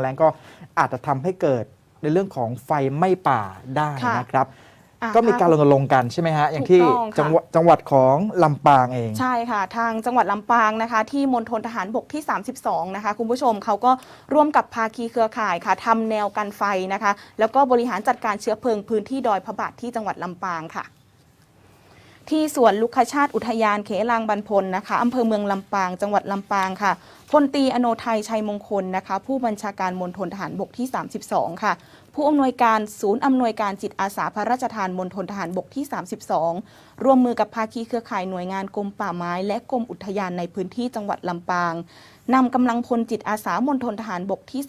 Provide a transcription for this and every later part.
แรงก็อาจจะทำให้เกิดในเรื่องของไฟไหม้ป่าได้ค่ะนะครับ อะก็มีการรณรงค์กันใช่ไหมฮะ อย่างถูกที่ต้องค่ะ จังหวัดจังหวัดของลำปางเอง ใช่ค่ะ ทางจังหวัดลำปางนะคะ ที่มณฑลทหารบกที่ 32 นะคะ คุณผู้ชมเขาก็ร่วมกับภาคีเครือข่ายค่ะทำแนวกันไฟนะคะ แล้วก็บริหารจัดการเชื้อเพลิงพื้นที่ดอยพระบาทที่จังหวัดลำปางค่ะ ที่สวนลุคชาติอุทยานเขลางบันพลนะคะอำเภอเมืองลำปาง จังหวัดลำปางค่ะพลตีอโนไทยชัยมงคลนะคะ ผู้บัญชาการมณฑลทหารบกที่ 32 ค่ะ ผู้อำนวยการศูนย์อำนวยการจิตอาสาพระราชทานมณฑลทหารบกที่ 32 ร่วมมือกับภาคีเครือข่ายหน่วยงานกรมป่าไม้ และกรมอุทยานในพื้นที่จังหวัดลำปางนำกำลังพลจิตอาสามณฑลทหารบกที่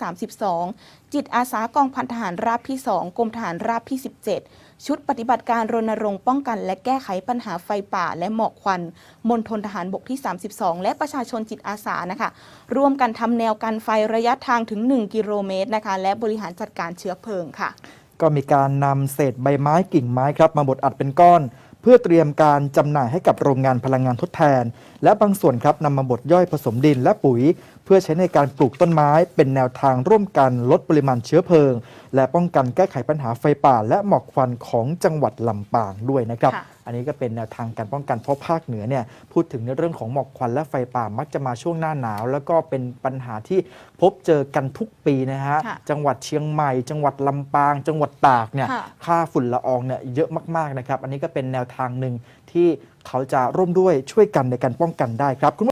32 จิตอาสากองพันทหารราบที่ 2 กรมทหารราบที่ 17 ชุดปฏิบัติการรณรงค์ป้องกัน และแก้ไขปัญหาไฟป่าและหมอกควันมณฑลทหารบกที่ 32 และประชาชนจิตอาสานะคะ ร่วมกันทำแนวกันไฟระยะทางถึง 1 กิโลเมตรนะคะ และบริหารจัดการเชื้อเพลิงค่ะ ก็มีการนำเศษใบไม้กิ่งไม้ครับมาบดอัดเป็นก้อน เพื่อเตรียมการจำหน่ายให้กับโรงงานพลังงานทดแทน และบางส่วนครับนำมาบดย่อยผสมดินและปุ๋ย เพื่อใช้ในการปลูกต้นไม้ เป็นแนวทางร่วมกันลดปริมาณเชื้อเพลิง และป้องกันแก้ไขปัญหาไฟป่า และหมอกควันของจังหวัดลำปางด้วยนะครับ ค่ะอันนี้ก็เป็นแนวทางการป้องกันเพราะภาคเหนือเนี่ยพูดถึงในเรื่องของหมอกควันและไฟป่ามักจะมาช่วงหน้าหนาว แล้วก็เป็นปัญหาที่พบเจอกันทุกปีนะฮะค่ะจังหวัดเชียงใหม่ จังหวัดลำปาง จังหวัดตากเนี่ยค่ะ ค่าฝุ่นละอองเนี่ยเยอะมากๆนะครับ อันนี้ก็เป็นแนวทางหนึ่งที่เขาจะร่วมด้วยช่วยกันในการป้องกันได้ครับคุณผู้